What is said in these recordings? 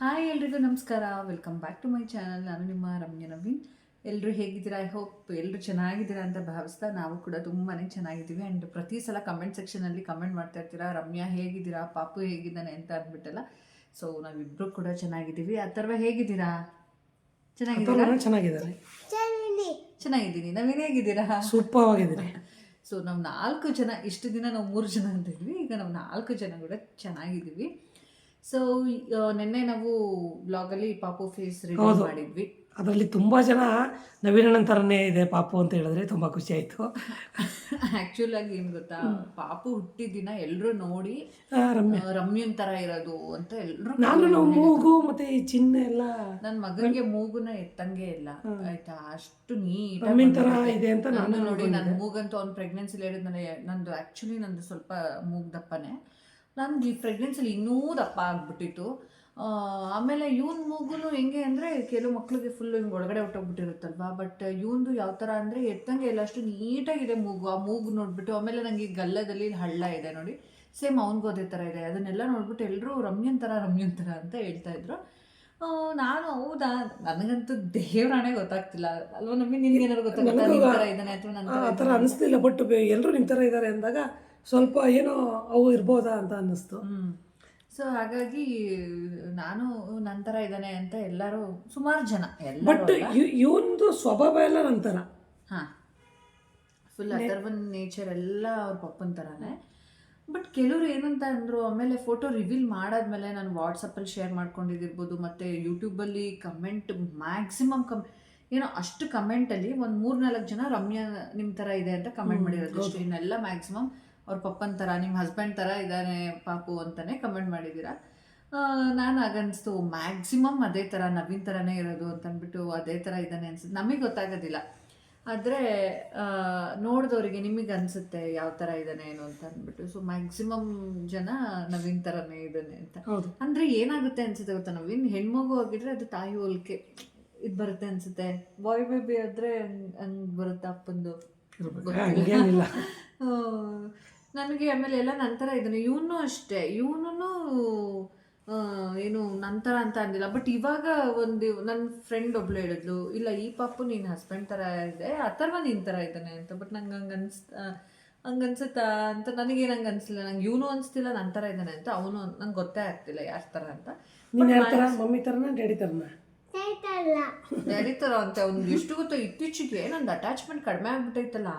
Hi ಎಲ್ರಿಗೂ ನಮಸ್ಕಾರ. Welcome back to my channel ನಾನು ನಿಮ್ಮ ರಮ್ಯ ನವೀನ್. ಎಲ್ಲರೂ ಹೇಗಿದ್ದೀರಾ? ಐ ಹೋಪ್ ಎಲ್ಲರೂ ಚೆನ್ನಾಗಿದ್ದೀರಾ ಅಂತ ಭಾವಿಸ್ತಾ ನಾವು ಕೂಡ ತುಂಬಾ ಚೆನ್ನಾಗಿದ್ದೀವಿ. ಆ್ಯಂಡ್ ಪ್ರತಿ ಸಲ ಕಮೆಂಟ್ ಸೆಕ್ಷನಲ್ಲಿ ಕಮೆಂಟ್ ಮಾಡ್ತಾ ಇರ್ತೀರಾ ರಮ್ಯಾ ಹೇಗಿದ್ದೀರಾ ಪಾಪು ಹೇಗಿದ್ದಾನೆ ಅಂತ ಅಂದ್ಬಿಟ್ಟಲ್ಲ. ಸೊ ನಾವಿಬ್ಬರು ಕೂಡ ಚೆನ್ನಾಗಿದ್ದೀವಿ. ಅಥರ್ವ ಹೇಗಿದ್ದೀರಾ? ಚೆನ್ನಾಗಿದ್ದೀರಾ? ಚೆನ್ನಾಗಿದ್ದಾರೆ ಚೆನ್ನಾಗಿದ್ದೀನಿ. ನವೀನ್ ಹೇಗಿದ್ದೀರಾ? ಸೂಪರ್ ಆಗಿದ್ದಾರೆ ಸೊ ನಾವು ನಾಲ್ಕು ಜನ ಇಷ್ಟು ದಿನ ನಾವು ಮೂರು ಜನ ಅಂತ ಇದ್ವಿ. ಈಗ ನಾವು ನಾಲ್ಕು ಜನ ಕೂಡ ಚೆನ್ನಾಗಿದ್ದೀವಿ. ಸೊ ನಿನ್ನೆ ನಾವು ಬ್ಲಾಗಲ್ಲಿ ಪಾಪು ಫೇಸ್ ರಿವ್ಯೂ ಹೌದು. ಮಾಡಿದ್ವಿ. ಅದರಲ್ಲಿ ತುಂಬ ಜನ ನವೀನಣ್ಣನ ಥರನೇ ಇದೆ ಪಾಪು ಅಂತ ಹೇಳಿದ್ರೆ ತುಂಬ ಖುಷಿ ಆಯ್ತು. ಆಕ್ಚುಲ್ ಆಗಿ ಏನು ಗೊತ್ತಾ? ಪಾಪು ಹುಟ್ಟಿದ ದಿನ ಎಲ್ಲರೂ ನೋಡಿ ರಮ್ಯ. ಆ, ರಮ್ಯನ್ ಥರ ಇರೋದು ಅಂತ ಎಲ್ಲರೂ ನಾನು ಮೂಗು ಮತ್ತೆ ಈ ಚಿನ್ನ ಎಲ್ಲ ನನ್ನ ಮಗನಿಗೆ ಮೂಗುನ ಎತ್ತಂಗೆ ಇಲ್ಲ. ಆಯ್ತಾ? ಅಷ್ಟು ನೀಟ್ ರಮ್ಯನ್ ಥರ ಇದೆ ಅಂತ ನಾನು ನಾನು ನೋಡಿ ನನ್ನ ಮೂಗಂತೂ ಅವ್ನು ಪ್ರೆಗ್ನೆನ್ಸಿಲಿ ಹೇಳಿದ್ಮೇಲೆ ನಂದು ಆಕ್ಚುಲಿ ನಂದು ಸ್ವಲ್ಪ ಮೂಗ್ ದಪ್ಪನೇ. ನಂದು ಈ ಪ್ರೆಗ್ನೆನ್ಸಿಲಿ ಇನ್ನೂ ದಪ್ಪ ಆಗ್ಬಿಟ್ಟಿತ್ತು. ಆಮೇಲೆ ಇವನ್ ಮೂಗುನು ಹೆಂಗೆ ಅಂದರೆ ಕೆಲವು ಮಕ್ಳಿಗೆ ಫುಲ್ ಹಿಂಗೆ ಒಳಗಡೆ ಹೊಟ್ಟೋಗ್ಬಿಟ್ಟಿರುತ್ತಲ್ವಾ ಬಟ್ ಇವಂದು ಯಾವ ಥರ ಅಂದರೆ ಎತ್ತಂಗೆ ಇಲ್ಲ ಅಷ್ಟು ನೀಟಾಗಿದೆ ಮೂಗು. ಆ ಮೂಗು ನೋಡ್ಬಿಟ್ಟು ಆಮೇಲೆ ನನಗೆ ಈ ಗಲ್ಲದಲ್ಲಿ ಹಳ್ಳ ಇದೆ ನೋಡಿ. ಸೇಮ್ ಅವ್ನಿಗೂ ಅದೇ ಥರ ಇದೆ. ಅದನ್ನೆಲ್ಲ ನೋಡ್ಬಿಟ್ಟು ಎಲ್ಲರೂ ರಮ್ಯನ್ ಥರ ರಮ್ಯನ್ ಥರ ಅಂತ ಹೇಳ್ತಾ ಇದ್ರು. ನಾನು ಹೌದಾ? ನನಗಂತೂ ದೇವ್ರಾಣೆ ಗೊತ್ತಾಗ್ತಿಲ್ಲ. ಅಲ್ವಾ ನಮಗೆ? ನಿನ್ಗೆ ಏನಾದ್ರು ಗೊತ್ತಾಗುತ್ತಾ? ನನಗೂ ಥರ ಇದ್ದಾನೆ ಅಥವಾ ನನ್ನ ಆ ಥರ ಅನಿಸ್ತಿಲ್ಲ ಬಟ್ ಎಲ್ಲರೂ ನಿಮ್ಮ ಥರ ಇದ್ದಾರೆ ಅಂದಾಗ ಸ್ವಲ್ಪ ಏನೋ ಅವು ಇರ್ಬೋದಾ ಅಂತ ಅನ್ನಿಸ್ತು. ಸೊ ಹಾಗಾಗಿ ನಾನು ನಂತರ ಇದ್ದಾನೆ ಅಂತ ಎಲ್ಲರೂ ಸುಮಾರು ಜನ ಬಟ್ ಇವನ್ದು ಇವೊಂದು ಸ್ವಭಾವ ಎಲ್ಲ ನಂತರ ಹಾಂ. ಫುಲ್ ಅಥರ್ವನ್ ನೇಚರ್ ಎಲ್ಲ ಅವ್ರ ಪಪ್ಪನ ಥರನೇ ಬಟ್ ಕೆಲವರು ಏನಂತ ಅಂದರು ಆಮೇಲೆ ಫೋಟೋ ರಿವೀಲ್ ಮಾಡಾದ್ಮೇಲೆ ನಾನು ವಾಟ್ಸಪ್ಪಲ್ಲಿ ಶೇರ್ ಮಾಡ್ಕೊಂಡಿದ್ದಿರ್ಬೋದು ಮತ್ತು ಯೂಟ್ಯೂಬಲ್ಲಿ ಕಮೆಂಟ್ ಮ್ಯಾಕ್ಸಿಮಮ್ ಕಮ್ ಏನೋ ಅಷ್ಟು ಕಮೆಂಟಲ್ಲಿ ಒಂದು ಮೂರು ನಾಲ್ಕು ಜನ ರಮ್ಯಾ ನಿಮ್ಮ ಥರ ಇದೆ ಅಂತ ಕಮೆಂಟ್ ಮಾಡಿರೋದು ಅಷ್ಟೇ. ಇನ್ನೆಲ್ಲ ಮ್ಯಾಕ್ಸಿಮಮ್ ಅವ್ರ ಪಪ್ಪನ ಥರ ನಿಮ್ಮ ಹಸ್ಬೆಂಡ್ ಥರ ಇದ್ದಾನೆ ಪಾಪು ಅಂತಲೇ ಕಮೆಂಟ್ ಮಾಡಿದ್ದೀರಾ ನಾನು ಆಗನ್ನಿಸ್ತು ಮ್ಯಾಕ್ಸಿಮಮ್ ಅದೇ ಥರ ನವೀನ್ ಥರನೇ ಇರೋದು ಅಂತ ಅಂದ್ಬಿಟ್ಟು ಅದೇ ಥರ ಇದ್ದಾನೆ ಅನ್ಸುತ್ತೆ. ನಮಗೆ ಗೊತ್ತಾಗೋದಿಲ್ಲ. ಆದರೆ ನೋಡಿದವರಿಗೆ ನಿಮಗೆ ಅನಿಸುತ್ತೆ ಯಾವ ಥರ ಇದ್ದಾನೆ ಏನು ಅಂತ ಅಂದ್ಬಿಟ್ಟು ಸೊ ಮ್ಯಾಕ್ಸಿಮಮ್ ಜನ ನವೀನ್ ಥರನೇ ಇದ್ದಾನೆ ಅಂತ. ಅಂದರೆ ಏನಾಗುತ್ತೆ ಅನ್ಸುತ್ತೆ ಗೊತ್ತಾ ನವೀನ್? ಹೆಣ್ಮಗು ಆಗಿದ್ರೆ ಅದು ತಾಯಿ ಹೋಲಿಕೆ ಇದು ಬರುತ್ತೆ ಅನ್ಸುತ್ತೆ. ಬಾಯ್ ಬೇಬಿ ಆದರೆ ಹಂಗೆ ಬರುತ್ತೆ ಅಪ್ಪಂದು? ನನಗೆ ಆಮೇಲೆ ಎಲ್ಲ ನಂತರ ಇದ್ದಾನೆ. ಇವನು ಅಷ್ಟೇ. ಇವನು ಏನು ನಂತರ ಅಂತ ಅಂದಿಲ್ಲ. ಬಟ್ ಇವಾಗ ಒಂದು ನನ್ನ ಫ್ರೆಂಡ್ ಒಬ್ಳು ಹೇಳಿದ್ಲು ಇಲ್ಲ ಈ ಪಾಪು ನಿನ್ನ ಹಸ್ಬೆಂಡ್ ಥರ ಇದೆ ಅಥರ್ವ ನಿನ್ನ ಥರ ಇದ್ದಾನೆ ಅಂತ. ಬಟ್ ನಂಗೆ ಹಂಗೆ ಅನ್ಸ್ ಹಂಗೆ ಅನ್ಸುತ್ತಾ ಅಂತ ನನಗೆ ಏನಂಗೆ ಅನಿಸ್ಲಿಲ್ಲ. ನಂಗೆ ಇವನು ಅನಿಸ್ತಿಲ್ಲ ನನ್ನ ಥರ ಇದ್ದಾನೆ ಅಂತ. ಅವನು ನಂಗೆ ಗೊತ್ತೇ ಆಗ್ತಿಲ್ಲ ಯಾರ ಥರ ಅಂತ. ನೀನು ಯಾರ ಥರ ಮಮ್ಮಿ ಥರನ ಡ್ಯಾಡಿ ಥರನ ಡ್ಯಾಡಿ ಥರ ಅಂತ. ಅವ್ನಿಗೆ ಎಷ್ಟು ಗೊತ್ತೋ ಇತ್ತೀಚೆಗೆ. ನಂದು ಅಟ್ಯಾಚ್ಮೆಂಟ್ ಕಡಿಮೆ ಆಗ್ಬಿಟ್ಟೈತಲ್ಲ.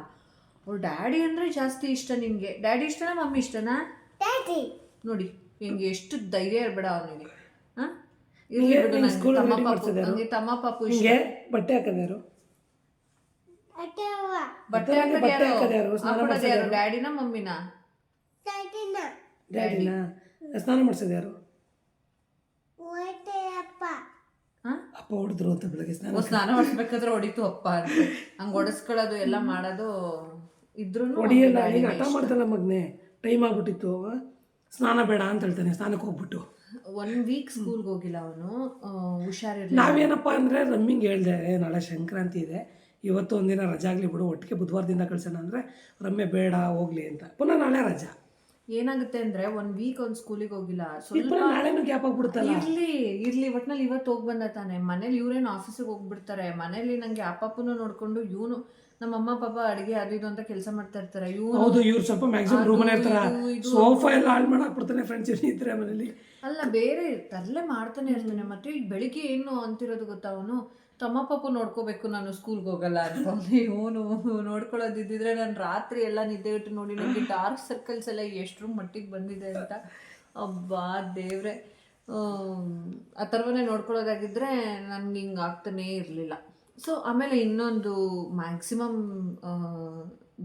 ಅವ್ಳು ಡ್ಯಾಡಿ ಅಂದರೆ ಜಾಸ್ತಿ ಇಷ್ಟ ನಿಮಗೆ ಡ್ಯಾಡಿ ಇಷ್ಟನಾ ಮಮ್ಮಿ ಇಷ್ಟನಾ? ನೋಡಿ ಹೆಂಗೆ ಎಷ್ಟು ಧೈರ್ಯ ಇರಬೇಡ ಅವನಿಗೆ. ಹಾಂ? ಇರ್ಲಿ ಬಿಡು ನಿಂಗೆ ತಮ್ಮ ಪಾಪು? ನನಗೆ ತಮ್ಮ ಪಾಪು ಇಷ್ಟ. ಬಟ್ಟೆ ಹಾಕೋದ್ಯಾರು? ಬಟ್ಟೆ ಬಟ್ಟೆ ಹಾಕೋದು ಯಾರು ಮಾಡ್ಸೋದು ಯಾರು ಯಾರು? ಡ್ಯಾಡಿನ ಮಮ್ಮಿನ? ಡ್ಯಾಡಿನ. ಸ್ನಾನ ಮಾಡಿಸಿದ್ಯಾರು ಹಾಂ? ಅಪ್ಪ ಹೊಡೆದ್ರು ಅಂತ ಬೆಳಗ್ಗೆ ಸ್ನಾನ ಸ್ನಾನ ಮಾಡಿಸ್ಬೇಕಾದ್ರೆ ಹೊಡಿತು ಅಪ್ಪ ಅಂತ. ಹಂಗೆ ಹೊಡೆಸ್ಕೊಳ್ಳೋದು ಎಲ್ಲ ಮಾಡೋದು. ಇದ್ರೂ ಹೊಡಿಯಲ್ಲ ಈಗ ಹಠ ಮಾಡ್ತಾನೆ ಮಗನೇ. ಟೈಮ್ ಆಗ್ಬಿಟ್ಟಿತ್ತು. ಸ್ನಾನ ಬೇಡ ಅಂತ ಹೇಳ್ತಾನೆ ಸ್ನಾನಕ್ಕೆ ಹೋಗ್ಬಿಟ್ಟು. ಒನ್ ವೀಕ್ ಸ್ಕೂಲ್ಗೆ ಹೋಗಿಲ್ಲ ಅವನು. ಹುಷಾರಿರಲಿಲ್ಲ. ನಾವೇನಪ್ಪ ಅಂದರೆ ರಮ್ಮಿಂಗ್ ಹೇಳ್ದೆ ನಾಳೆ ಸಂಕ್ರಾಂತಿ ಇದೆ. ಇವತ್ತು ಒಂದಿನ ರಜಾ ಆಗಲಿ ಬಿಡು ಒಟ್ಟಿಗೆ ಬುಧವಾರದಿಂದ ಕಳ್ಸೋಣ. ಅಂದರೆ ರಮ್ಯ ಬೇಡ ಹೋಗ್ಲಿ ಅಂತ. ಪುನಃ ನಾಳೆ ರಜಾ. ಏನಾಗುತ್ತೆ ಅಂದ್ರೆ ಒಂದ್ ವೀಕ್ ಅವ್ನ್ ಸ್ಕೂಲಿಗೆ ಹೋಗಿಲ್ಲ ಸ್ವಲ್ಪ ನಾಳೆನೂ ಗ್ಯಾಪ್ ಇರ್ಲಿ ಇರ್ಲಿ ಒಟ್ನಲ್ಲಿ ಇವತ್ತು ಹೋಗಿ ಬಂದ ತಾನೆ. ಮನೇಲಿ ಇವ್ರೇನು ಆಫೀಸಿಗೆ ಹೋಗ್ಬಿಡ್ತಾರೆ. ಮನೇಲಿ ನಂಗೆ ಅಪ್ಪಪ್ಪನು ನೋಡ್ಕೊಂಡು ಇವನು ನಮ್ಮ ಅಮ್ಮ ಪಾಪ ಅಡಿಗೆ ಅದು ಇದು ಅಂತ ಕೆಲಸ ಮಾಡ್ತಾ ಇರ್ತಾರೆ. ಇವನು ಹೌದು ಇವ್ರು ಸ್ವಲ್ಪ ಮ್ಯಾಕ್ಸಿಮಮ್ ರೂಮ್ ಇರ್ತಾರ. ಸೋಫಾ ಎಲ್ಲ ಹಾಳು ಮಾಡಾಕ್ಬಿಡ್ತಾನೆ ಫ್ರೆಂಡ್ಸ್ ಇದ್ರೆ ಮನೇಲಿ. ಅಲ್ಲ ಬೇರೆ ತರಲೆ ಮಾಡ್ತಾನೆ ಇರ್ತಾನೆ. ಮತ್ತೆ ಬೆಳಿಗ್ಗೆ ಏನು ಅಂತಿರೋದು ಗೊತ್ತಾ ಅವನು? ತಮ್ಮ ಪಾಪು ನೋಡ್ಕೋಬೇಕು ನಾನು ಸ್ಕೂಲ್ಗೆ ಹೋಗಲ್ಲ ಅಂತ ಇವನು ನೋಡ್ಕೊಳ್ಳೋದಿದ್ದಿದ್ರೆ ನಾನು ರಾತ್ರಿ ಎಲ್ಲ ನಿದ್ದೆ ಇಟ್ಟು ನೋಡಿ ನನಗೆ ಡಾರ್ಕ್ ಸರ್ಕಲ್ಸ್ ಎಲ್ಲ ಎಷ್ಟರ ಮಟ್ಟಿಗೆ ಬಂದಿದೆ ಅಂತ. ಅಬ್ಬಾ ದೇವ್ರೆ. ಆ ಥರವೇ ನೋಡ್ಕೊಳ್ಳೋದಾಗಿದ್ರೆ ನನ್ಗೆ ಹಿಂಗೆ ಆಗ್ತಾನೇ ಇರಲಿಲ್ಲ. ಸೊ ಆಮೇಲೆ ಇನ್ನೊಂದು ಮ್ಯಾಕ್ಸಿಮಮ್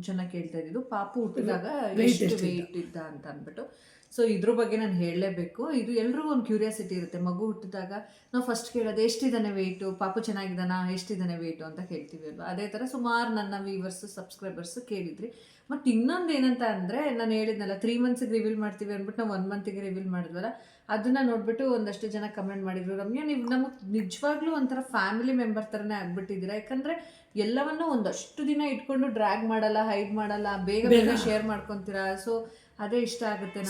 ಜನ ಕೇಳ್ತಾ ಇದ್ದಿದ್ದು ಪಾಪು ಹುಟ್ಟಿದಾಗ ಎಷ್ಟು ವೆಯ್ಟ್ ಇದ್ದ ಅಂತ ಅಂದ್ಬಿಟ್ಟು. ಸೊ ಇದ್ರ ಬಗ್ಗೆ ನಾನು ಹೇಳಲೇಬೇಕು. ಇದು ಎಲ್ರಿಗೂ ಒಂದು ಕ್ಯೂರಿಯಾಸಿಟಿ ಇರುತ್ತೆ. ಮಗು ಹುಟ್ಟಿದಾಗ ನಾವು ಫಸ್ಟ್ ಕೇಳೋದು ಎಷ್ಟಿದ್ದಾನೆ ವೆಯ್ಟು ಪಾಪು ಚೆನ್ನಾಗಿದ್ದಾನಾ? ಎಷ್ಟಿದ್ದಾನೆ ವೆಯ್ಟು ಅಂತ ಹೇಳ್ತೀವಿ ಅಲ್ವಾ? ಅದೇ ಥರ ಸುಮಾರು ನನ್ನ ವ್ಯೂವರ್ಸ್ ಸಬ್ಸ್ಕ್ರೈಬರ್ಸ್ ಕೇಳಿದ್ರಿ. ಮತ್ತು ಇನ್ನೊಂದು ಏನಂತ ಅಂದರೆ ನಾನು ಹೇಳಿದ್ನಲ್ಲ ತ್ರೀ ಮಂತ್ಸಿಗೆ ರಿವೀಲ್ ಮಾಡ್ತೀವಿ ಅಂದ್ಬಿಟ್ಟು ನಾವು ಒನ್ ಮಂತಿಗೆ ರಿವೀಲ್ ಮಾಡಿದ್ವಲ್ಲ ಅದನ್ನು ನೋಡ್ಬಿಟ್ಟು ಒಂದಷ್ಟು ಜನ ಕಮೆಂಟ್ ಮಾಡಿದ್ರು. ರಮ್ಯಾ ನೀವು ನಮಗೆ ನಿಜವಾಗ್ಲೂ ಒಂಥರ ಫ್ಯಾಮಿಲಿ ಮೆಂಬರ್ ಥರನೇ ಆಗ್ಬಿಟ್ಟಿದ್ದೀರಾ? ಯಾಕಂದ್ರೆ ಎಲ್ಲವನ್ನೂ ಒಂದಷ್ಟು ದಿನ ಇಟ್ಕೊಂಡು ಡ್ರ್ಯಾಗ್ ಮಾಡಲ್ಲ ಹೈಡ್ ಮಾಡಲ್ಲ ಬೇಗ ಬೇಗ ಶೇರ್ ಮಾಡ್ಕೊತೀರಾ? ಸೊ ಅದೇ ಇಷ್ಟ ಆಗುತ್ತೆ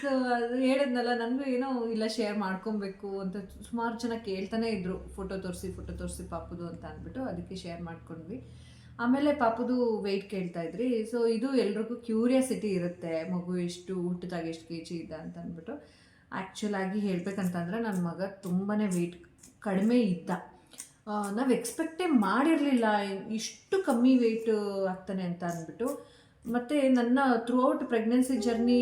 ಸೊ ಅದು ಹೇಳಿದ್ನಲ್ಲ ನನಗೂ ಏನೋ ಇಲ್ಲ ಶೇರ್ ಮಾಡ್ಕೊಬೇಕು ಅಂತ ಸುಮಾರು ಜನ ಕೇಳ್ತಾನೆ ಇದ್ರು. ಫೋಟೋ ತೋರಿಸಿ ಫೋಟೋ ತೋರಿಸಿ ಪಾಪುದು ಅಂತ ಅಂದ್ಬಿಟ್ಟು ಅದಕ್ಕೆ ಶೇರ್ ಮಾಡ್ಕೊಂಡ್ವಿ. ಆಮೇಲೆ ಪಾಪದು ವೆಯ್ಟ್ ಕೇಳ್ತಾ ಇದ್ರಿ. ಸೊ ಇದು ಎಲ್ರಿಗೂ ಕ್ಯೂರಿಯಾಸಿಟಿ ಇರುತ್ತೆ. ಮಗು ಎಷ್ಟು ಹುಟ್ಟಿದಾಗ ಎಷ್ಟು ಕೆ ಜಿ ಇದ್ದ ಅಂತ ಅಂದ್ಬಿಟ್ಟು ಆ್ಯಕ್ಚುಲಾಗಿ ಹೇಳ್ಬೇಕಂತಂದ್ರೆ ನನ್ನ ಮಗ ತುಂಬಾ ವೆಯ್ಟ್ ಕಡಿಮೆ ಇದ್ದ. ನಾವು ಎಕ್ಸ್ಪೆಕ್ಟೇ ಮಾಡಿರಲಿಲ್ಲ. ಇಷ್ಟು ಕಮ್ಮಿ ವೆಯ್ಟ್ ಆಗ್ತಾನೆ ಅಂತ ಅಂದ್ಬಿಟ್ಟು. ಮತ್ತು ನನ್ನ ಥ್ರೂ ಔಟ್ ಪ್ರೆಗ್ನೆನ್ಸಿ ಜರ್ನಿ